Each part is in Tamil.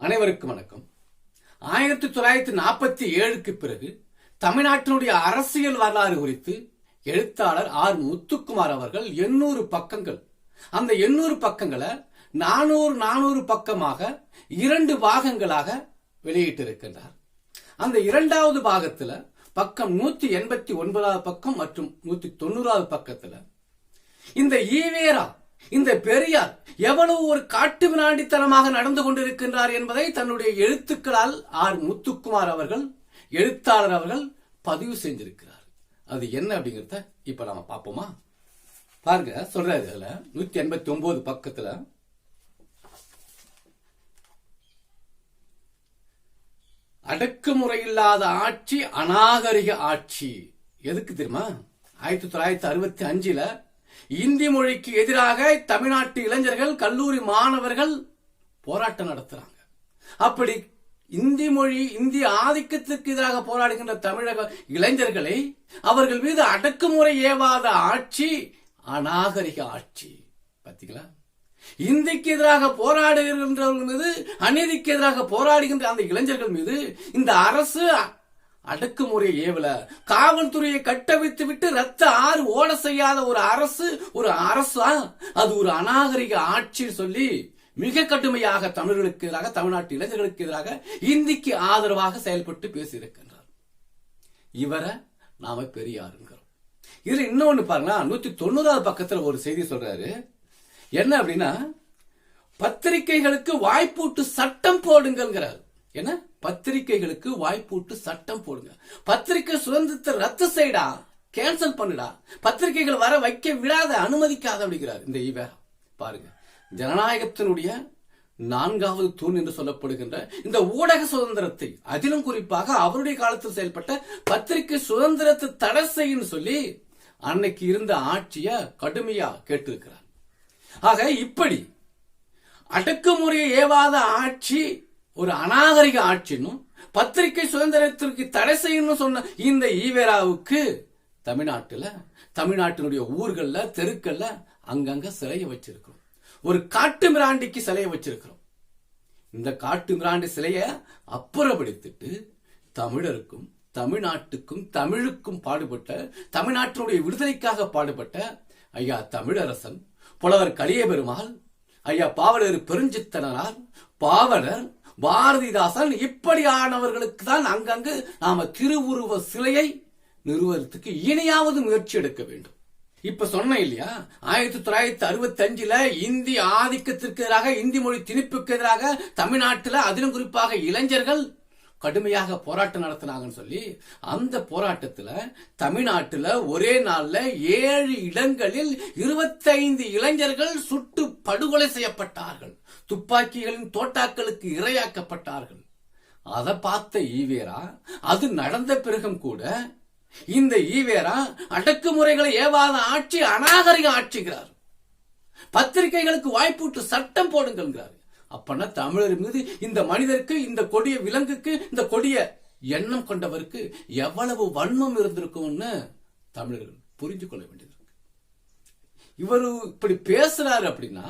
அனைவருக்கும் வணக்கம். ஆயிரத்தி தொள்ளாயிரத்தி நாற்பத்தி ஏழுக்கு பிறகு தமிழ்நாட்டினுடைய அரசியல் வரலாறு குறித்து எழுத்தாளர் ஆர் முத்துக்குமார் அவர்கள் எண்ணூறு பக்கங்கள் அந்த எண்ணூறு பக்கங்களை நானூறு நானூறு பக்கமாக இரண்டு பாகங்களாக வெளியிட்டிருக்கின்றார். அந்த இரண்டாவது பாகத்தில் பக்கம் நூத்தி எண்பத்தி ஒன்பதாவது பக்கம் மற்றும் நூத்தி தொண்ணூறாவது பக்கத்தில் இந்த ஈவேரா இந்த பெரியார் எவ்வளவு ஒரு காட்டு வினாண்டித்தனமாக நடந்து கொண்டிருக்கின்றார் என்பதை தன்னுடைய எழுத்துக்களால் ஆர் முத்துக்குமார் அவர்கள் எழுத்தாளர் அவர்கள் பதிவு செஞ்சிருக்கிறார். அது என்ன அப்படிங்கறத இப்ப நாம பார்ப்போமா? பாருங்க சொல்றாரு அதுல நூத்தி எண்பத்தி ஒன்பது பக்கத்துல. அடக்குமுறை இல்லாத ஆட்சி அநாகரிக ஆட்சி. எதுக்கு தெரியுமா? ஆயிரத்தி தொள்ளாயிரத்தி அறுபத்தி அஞ்சுல இந்தி மொழிக்கு எதிராக தமிழ்நாட்டு இளைஞர்கள் கல்லூரி மாணவர்கள் போராட்டம் நடத்துறாங்க. அப்படி இந்தி மொழி இந்திய ஆதிக்கத்திற்கு எதிராக போராடுகின்ற தமிழக இளைஞர்களை அவர்கள் மீது அடக்குமுறை ஏவாத ஆட்சி அநாகரிக ஆட்சி. பாத்தீங்களா? இந்திக்கு எதிராக போராடுகின்றவர்கள் மீது அநீதிக்கு எதிராக போராடுகின்ற அந்த இளைஞர்கள் மீது இந்த அரசு அடக்குமுறை ஏவல. காவல்துறையை கட்டவித்து விட்டு ரத்த ஆறு ஓட செய்யாத ஒரு அரசு ஒரு அரசா? அது ஒரு அநாகரிக ஆட்சி சொல்லி மிக கடுமையாக தமிழர்களுக்கு எதிராக தமிழ்நாட்டு இளைஞர்களுக்கு எதிராக இந்திக்கு ஆதரவாக செயல்பட்டு பேசியிருக்கின்றார். இவரை நாம பெரியாருங்கிறோம். இதுல இன்னொன்னு பாருங்களா நூத்தி தொண்ணூறாவது பக்கத்துல ஒரு செய்தி சொல்றாரு. என்ன அப்படின்னா பத்திரிகைகளுக்கு வாய்ப்பூட்டு சட்டம் போடுங்கிறார் என்ன? பத்திரிகைகளுக்கு வாய்ப்பூட்டு சட்டம் போடுங்க. பத்திரிகை சுதந்திரத்தை ரத்து செய்டா கேன்சல் பண்ணுடா. பத்திரிகைகள் வர வைக்க விடாத அனுமதிக்காத அப்படிங்கிறார். இந்த இவ பாருங்க. ஜனநாயகத்தினுடைய நான்காவது தூண் என்று சொல்லப்படுகின்ற இந்த ஊடக சுதந்திரத்தை அதிலும் குறிப்பாக அவருடைய காலத்தில் செயல்பட்ட பத்திரிகை சுதந்திரத்தை தடை செய்யும் சொல்லி அன்னைக்கு இருந்த ஆட்சிய கடுமையா கேட்டிருக்கிறார். ஆக இப்படி அடக்குமுறையை ஏவாத ஆட்சி ஒரு அநாகரிக ஆட்சினும் பத்திரிகை சுதந்திரத்திற்கு தடை செய்யணும் சொன்ன இந்த ஈவேராவுக்கு தமிழ்நாட்டில் தமிழ்நாட்டினுடைய ஊர்களில் தெருக்கள்ல அங்கங்க சிலையை வச்சிருக்கிறோம். ஒரு காட்டு மிராண்டிக்கு சிலையை வச்சிருக்கிறோம். இந்த காட்டு மிராண்டி சிலையை அப்புறப்படுத்திட்டு தமிழருக்கும் தமிழ்நாட்டுக்கும் தமிழுக்கும் பாடுபட்ட தமிழ்நாட்டினுடைய விடுதலைக்காக பாடுபட்ட ஐயா தமிழரசன் புலவர் கலியபெருமாள் ஐயா பாவலர் பெருஞ்சித்தனரால் பாவலர் பாரதிதாசன் இப்படியானவர்களுக்கு தான் அங்கங்கு நாம திருவுருவ சிலையை நிறுவனத்துக்கு இனியாவது முயற்சி எடுக்க வேண்டும். இப்ப சொன்ன இல்லையா? ஆயிரத்தி தொள்ளாயிரத்தி அறுபத்தி அஞ்சுல இந்தி ஆதிக்கத்திற்கு எதிராக இந்தி மொழி திணிப்புக்கு எதிராக தமிழ்நாட்டில் அதிலும் குறிப்பாக இளைஞர்கள் கடுமையாக போராட்டம் நடத்தினாங்கன்னு சொல்லி அந்த போராட்டத்தில் தமிழ்நாட்டில் ஒரே நாளில் ஏழு இடங்களில் இருபத்தைந்து இளைஞர்கள் சுட்டு படுகொலை செய்யப்பட்டார்கள். துப்பாக்கிகளின் தோட்டாக்களுக்கு இரையாக்கப்பட்டார்கள். அதை பார்த்த ஈவேரா அது நடந்த பிறகும் கூட இந்த ஈவேரா அடக்குமுறைகளை ஏவாத ஆட்சி அநாகரிக ஆட்சிக்கிறார் பத்திரிகைகளுக்கு வாய்ப்பூட்டு சட்டம் போடுங்கிறார் அப்பனா தமிழர் மீது இந்த மனிதருக்கு இந்த கொடிய விலங்குக்கு இந்த கொடிய எண்ணம் கொண்டவருக்கு எவ்வளவு வன்மம் இருந்திருக்கும்னு தமிழர்கள் புரிஞ்சு கொள்ள வேண்டியது இவர் இப்படி பேசுறாரு அப்படின்னா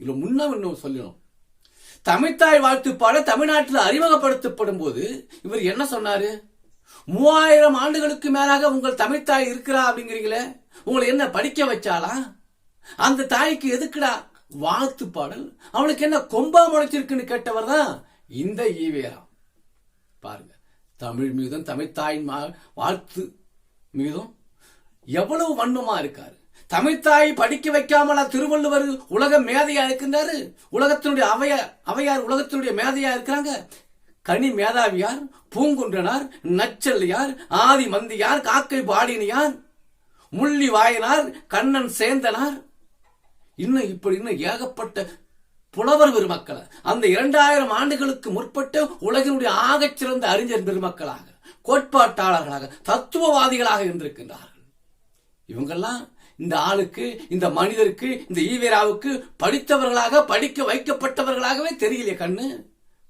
இதுல முன்ன இன்னும் சொல்லணும் தமிழ்த்தாய் வாழ்த்து பாட தமிழ்நாட்டில் அறிமுகப்படுத்தப்படும் போது இவர் என்ன சொன்னாரு? மூவாயிரம் ஆண்டுகளுக்கு மேலாக உங்கள் தமிழ்த்தாய் இருக்கிறா அப்படிங்கிறீங்களே உங்களை என்ன படிக்க வச்சாலா அந்த தாய்க்கு எதுக்குடா வாழ்த்து பாடல் அவனுக்கு என்ன கொம்பா முளைச்சிருக்குன்னு கேட்டவர் தான் இந்த ஈவேரா. பாருங்க தமிழ் மீதும் தமிழ்த்தாயின் வாழ்த்து மீதும் எவ்வளவு வண்ணமா இருக்காரு. தமிழ்த்தாய் படிக்க வைக்காமலா திருவள்ளுவர் உலக மேதையா இருக்கின்றாரு? உலகத்தினுடைய அவைய அவையார் உலகத்தினுடைய மேதையா இருக்கிறாங்க? கனி மேதாவியார் பூங்குன்றனார் நச்சல்லியார் ஆதி மந்தியார் காக்கை பாடினியார் முள்ளி வாயனார் கண்ணன் சேந்தனார் இன்னும் இப்படி இன்னும் ஏகப்பட்ட புலவர் பெருமக்களை அந்த இரண்டாயிரம் ஆண்டுகளுக்கு முற்பட்டு உலகினுடைய ஆகச் சிறந்த அறிஞர் பெருமக்களாக கோட்பாட்டாளர்களாக தத்துவவாதிகளாக இருந்திருக்கின்றார்கள். இவங்கெல்லாம் இந்த ஆளுக்கு இந்த மனிதருக்கு இந்த ஈவேராவுக்கு படித்தவர்களாக படிக்க வைக்கப்பட்டவர்களாகவே தெரியலையே கண்ணு.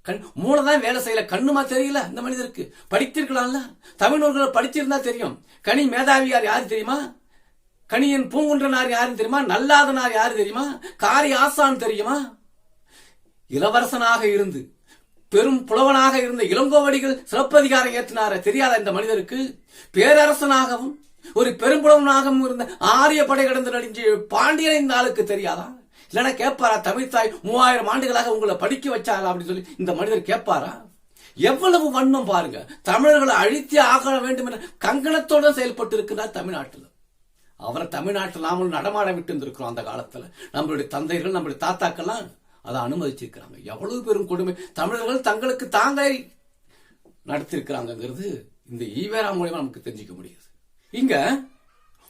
கண் மூளை தான் வேலை செய்யல. கண்ணுமா தெரியல இந்த மனிதருக்கு. படித்திருக்கலாம்ல. தமிழ் நூல்களை படிச்சிருந்தா தெரியும். கனி மேதாவியார் யாரு தெரியுமா? கணியன் பூங்குன்றனார் யாருன்னு தெரியுமா? நல்லாதனார் யாரு தெரியுமா? காரி ஆசான் தெரியுமா? இளவரசனாக இருந்து பெரும் புலவனாக இருந்த இளங்கோவடிகள் சிறப்பதிகாரம் ஏற்றினார தெரியாத இந்த மனிதருக்கு? பேரரசனாகவும் ஒரு பெரும்புலவனாகவும் இருந்த ஆரிய படை கடந்து நடிஞ்சு பாண்டியன் இந்த ஆளுக்கு தெரியாதா? இல்லைன்னா கேட்பாரா? தமிழ்த்தாய் மூவாயிரம் ஆண்டுகளாக உங்களை படிக்க வச்சாரா அப்படின்னு சொல்லி இந்த மனிதர் கேட்பாரா? எவ்வளவு வண்ணம் பாருங்க. தமிழர்களை அழித்தே ஆக வேண்டும் என்ற கங்கணத்தோடு செயல்பட்டு இருக்கிறார் தமிழ்நாட்டில். அவரை தமிழ்நாட்டில் நாமளும் நடமாட விட்டு இருந்திருக்கிறோம் அந்த காலத்தில். நம்மளுடைய தந்தைகள் நம்மளுடைய தாத்தாக்கெல்லாம் அதை அனுமதிச்சிருக்கிறாங்க. எவ்வளவு பெரும் கொடுமை. தமிழர்கள் தங்களுக்கு தாங்களே நடத்திருக்கிறாங்கிறது இந்த ஈவேரா மூலியமா நமக்கு தெரிஞ்சுக்க முடியுது. இங்க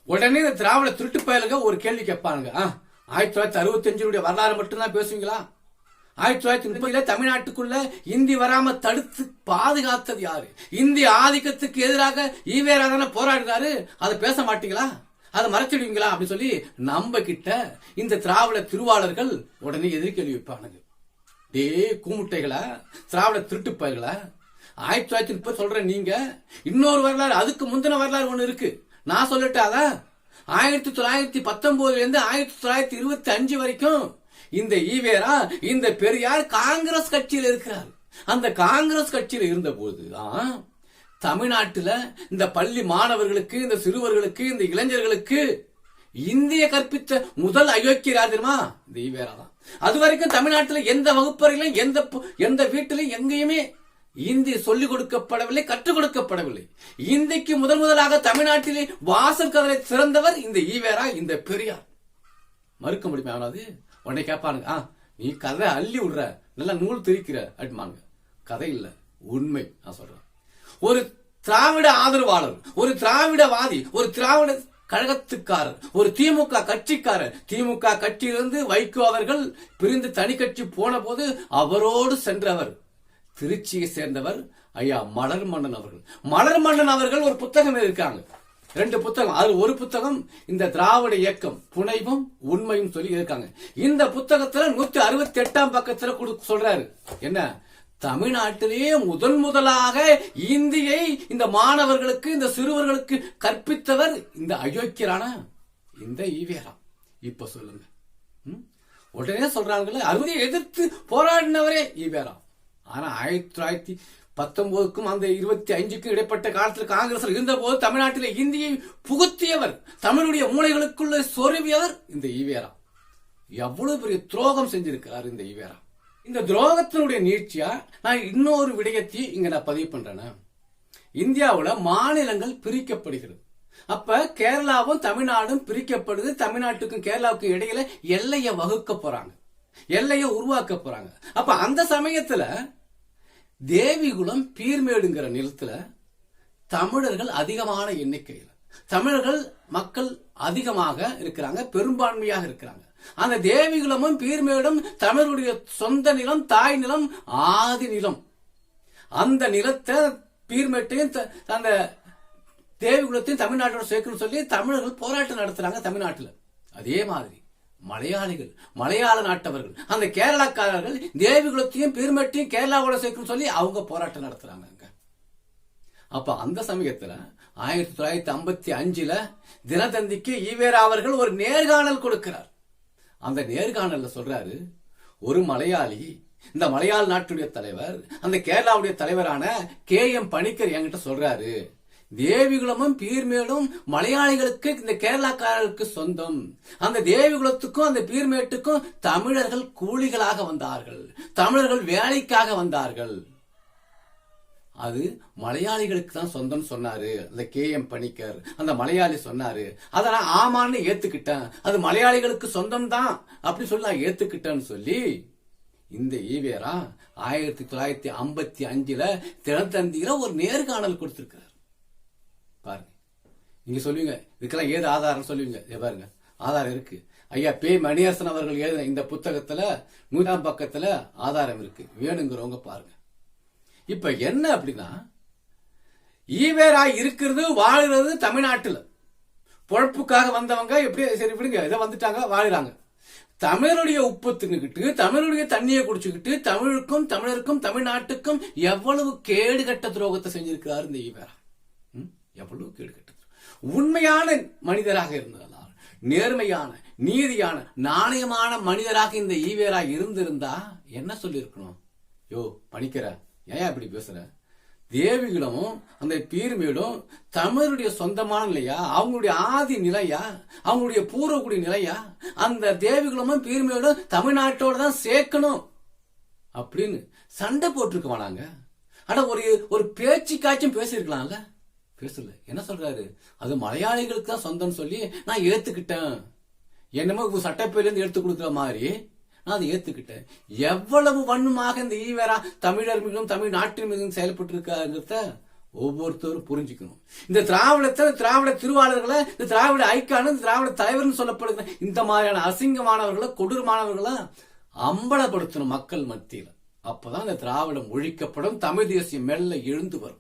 உடனே இந்த திராவிட திருட்டு பயலுங்க ஒரு கேள்வி கேட்பாங்க ஆயிரத்தி தொள்ளாயிரத்தி அறுபத்தி அஞ்சுடைய வரலாறு மட்டும்தான் பேசுவீங்களா? ஆயிரத்தி தொள்ளாயிரத்தி முப்பதுல தமிழ்நாட்டுக்குள்ள இந்தி வராம தடுத்து பாதுகாத்தது யாரு? இந்தி ஆதிக்கத்துக்கு எதிராக ஈவேரா தானே போராடினாரு. அதை பேச மாட்டீங்களா? அதை மறைச்சிடுவீங்களா அப்படின்னு சொல்லி நம்ம கிட்ட இந்த திராவிட திருவாளர்கள் உடனே எதிர்கேள்வி வைப்பானுங்க. டே கூமுட்டைகளா திராவிட திருட்டு பயல்களா ஆயிரத்தி தொள்ளாயிரத்தி முப்பது சொல்றேன் நீங்க இன்னொரு வரலாறு அதுக்கு முந்தின வரலாறு ஒண்ணு இருக்கு. நான் சொல்லட்டாதா ஆயிரத்தி தொள்ளாயிரத்தி பத்தொன்பதுல இருந்து ஆயிரத்தி தொள்ளாயிரத்தி இருபத்தி அஞ்சு வரைக்கும் இந்த ஈவேரா இந்த பெரியார் காங்கிரஸ் கட்சியில் இருக்கிறார். அந்த காங்கிரஸ் கட்சியில் இருந்த போதுதான் தமிழ்நாட்டில் இந்த பள்ளி மாணவர்களுக்கு இந்த சிறுவர்களுக்கு இந்த இளைஞர்களுக்கு இந்திய கற்பித்த முதல் அயோக்கிய யார் தெரியுமா? இந்த ஈவேரா தான். அது வரைக்கும் தமிழ்நாட்டில் எந்த வகுப்பறையிலும் எந்த பு- எந்த வீட்டிலும் எங்கேயுமே இந்தி சொல்லிக் கொடுக்கப்படவில்லை கற்றுக் கொடுக்கப்படவில்லை. இந்திக்கு முதன் முதலாக தமிழ்நாட்டிலே வாசல் கதலை சிறந்தவர் இந்த ஈவேரா இந்த பெரியார். மறுக்க முடியுமா அவனாவது உடனே கேட்பானுங்க ஆ நீ கதை அள்ளி விடுற நல்லா நூல் திரிக்கிற அப்படிமானுங்க கதை இல்லை உண்மை நான் சொல்றேன். ஒரு திராவிட ஆதரவாளர் ஒரு திராவிடவாதி ஒரு திராவிட கழகத்துக்காரர் ஒரு திமுக கட்சிக்காரர். திமுக கட்சியிலிருந்து வைகோ அவர்கள் பிரிந்து தனி கட்சி போன போது அவரோடு சென்றவர். திருச்சியை சேர்ந்தவர் ஐயா மலர் மன்னன் அவர்கள். மலர் மன்னன் அவர்கள் ஒரு புத்தகம் இருக்காங்க ரெண்டு புத்தகம். அது ஒரு புத்தகம் இந்த திராவிட இயக்கம் புனைவும் உண்மையும் சொல்லி இருக்காங்க இந்த புத்தகத்துல நூத்தி அறுபத்தி எட்டாம் பக்கத்துல சொல்றாரு. என்ன? தமிழ்நாட்டிலேயே முதன் முதலாக இந்தியை இந்த மாணவர்களுக்கு இந்த சிறுவர்களுக்கு கற்பித்தவர் இந்த அயோக்கியரான இந்த ஈவேரா. இப்ப சொல்லுங்க. ம்? உடனே சொல்றாங்களே அறுதியை எதிர்த்து போராடினவரே ஈவேரா. ஆனா ஆயிரத்தி தொள்ளாயிரத்தி பத்தொன்பதுக்கும் அந்த இருபத்தி அஞ்சுக்கும் இடைப்பட்ட காலத்தில் காங்கிரஸ் இருந்த போது தமிழ்நாட்டில் இந்தியை புகுத்தியவர் தமிழுடைய மூளைகளுக்குள்ள சொருவியவர் இந்த ஈவேரா. எவ்வளவு பெரிய துரோகம் செஞ்சிருக்கிறார் இந்த ஈவேரா. இந்த துரோகத்தினுடைய நீட்சியா? நான் இன்னொரு விடயத்தையும் இங்க நான் பதிவு பண்றேன்? இந்தியாவில் மாநிலங்கள் பிரிக்கப்படுகிறது. அப்ப கேரளாவும் தமிழ்நாடும் பிரிக்கப்படுது. தமிழ்நாட்டுக்கும் கேரளாவுக்கும் இடையில எல்லையை வகுக்க போறாங்க. எல்லையை உருவாக்க போறாங்க. அப்ப அந்த சமயத்துல தேவிகுலம் பீர்மேடுங்கிற நிலத்துல தமிழர்கள் அதிகமான எண்ணிக்கையில். தமிழர்கள் மக்கள் அதிகமாக இருக்கிறாங்க பெரும்பான்மையாக இருக்கிறாங்க. அந்த தேவிகுலமும் பீர்மேடும் தமிழருடைய சொந்த நிலம் தாய் நிலம் ஆதி நிலம். அந்த நிலத்தை பீர்மேட்டையும் அந்த தேவிகுலத்தையும் தமிழ்நாட்டோட சேர்க்கணும்னு சொல்லி தமிழர்கள் போராட்டம் நடத்துறாங்க தமிழ்நாட்டுல. அதே மாதிரி மலையாளிகள் மலையாள நாட்டவர்கள் அந்த கேரளாக்காரர்கள் தேவிகுலத்தையும் பீர்மேட்டையும் கேரளாவோட சேர்க்கணும்னு சொல்லி அவங்க போராட்டம் நடத்துறாங்க அங்க. அப்ப அந்த சமயத்துல ஆயிரத்தி தொள்ளாயிரத்தி ஐம்பத்தி அஞ்சுல தினதந்திக்கு ஈவேரா அவர்கள் ஒரு நேர்காணல் கொடுக்கிறார். அந்த நேர்காணல்ல சொல்றாரு ஒரு மலையாளி இந்த மலையாள நாட்டுடைய தலைவர் அந்த கேரளாவுடைய தலைவரான கே எம் பணிக்கர் என்கிட்ட சொல்றாரு தேவிகுலமும் பீர்மேடும் மலையாளிகளுக்கு இந்த கேரளாக்காரர்களுக்கு சொந்தம். அந்த தேவிகுலத்துக்கும் அந்த பீர்மேட்டுக்கும் தமிழர்கள் கூலிகளாக வந்தார்கள். தமிழர்கள் வேலைக்காக வந்தார்கள். அது மலையாளிகளுக்கு தான் சொந்தம்னு சொன்னாரு. அந்த கே எம் பணிக்கர் அந்த மலையாளி சொன்னாரு. அதை நான் ஆமான்னு ஏத்துக்கிட்டேன். அது மலையாளிகளுக்கு சொந்தம் தான் அப்படி சொல்லி நான் ஏத்துக்கிட்டேன்னு சொல்லி இந்த ஈவேரா ஆயிரத்தி தொள்ளாயிரத்தி ஐம்பத்தி அஞ்சுல தினத்தந்தியில ஒரு நேர்காணல் கொடுத்திருக்கிறார். பாருங்க. நீங்க சொல்லுவீங்க இதுக்கெல்லாம் ஏது ஆதாரம் சொல்லுவீங்க. பாருங்க ஆதாரம் இருக்கு. ஐயா பே மணியரசன் அவர்கள் எழுதின இந்த புத்தகத்துல நூறாம் பக்கத்துல ஆதாரம் இருக்கு. வேணுங்கிறவங்க பாருங்க. இப்ப என்ன அப்படின்னா ஈவேரா இருக்கிறது வாழ்கிறது தமிழ்நாட்டில். பொழப்புக்காக வந்தவங்க எப்படி சரி விடுங்க இதை வந்துட்டாங்க வாழ்கிறாங்க தமிழருடைய உப்பு தின்னுக்கிட்டு தமிழுடைய தண்ணியை குடிச்சுக்கிட்டு தமிழுக்கும் தமிழருக்கும் தமிழ்நாட்டுக்கும் எவ்வளவு கேடு கட்ட துரோகத்தை செஞ்சிருக்கிறார் இந்த ஈவேரா? ம்? எவ்வளவு கேடு கட்ட உண்மையான மனிதராக இருந்ததால் நேர்மையான நீதியான நாணயமான மனிதராக இந்த ஈவேரா இருந்திருந்தா என்ன சொல்லியிருக்கணும்? யோ பணிக்கிற ஏன் இப்படி பேசுற? தேவிகளும் அந்த பீர்மேடும் தமிழருடைய சொந்தமான நிலையா? அவங்களுடைய ஆதி நிலையா? அவங்களுடைய பூர்வக்குடி நிலையா? அந்த தேவிகளும் பீர்மேடும் தமிழ்நாட்டோட தான் சேர்க்கணும் அப்படின்னு சண்டை போட்டிருக்க வேணாங்க ஆனா ஒரு ஒரு பேச்சுக்காச்சும் பேசியிருக்கலாம்ல? பேசல. என்ன சொல்றாரு? அது மலையாளிகளுக்கு தான் சொந்தம்னு சொல்லி நான் ஏத்துக்கிட்டேன். என்னமோ இப்ப சட்டப்பேர்ல இருந்து எடுத்து கொடுக்குற மாதிரி நான் அதை ஏத்துக்கிட்டேன். எவ்வளவு வன்மமாக இந்த ஈவேரா தமிழர் மீதும் தமிழ் நாட்டின் மீதும் செயல்பட்டு இருக்காங்கிறத ஒவ்வொருத்தரும் புரிஞ்சுக்கணும். இந்த திராவிடத்தை திராவிட திருவாளர்களை இந்த திராவிட ஐக்கான திராவிட தலைவர்னு சொல்லப்படுகிற இந்த மாதிரியான அசிங்கமானவர்களை கொடூரமானவர்களை அம்பலப்படுத்தணும் மக்கள் மத்தியில். அப்பதான் இந்த திராவிடம் ஒழிக்கப்படும் தமிழ் தேசியம் மெல்ல எழுந்து வரும்.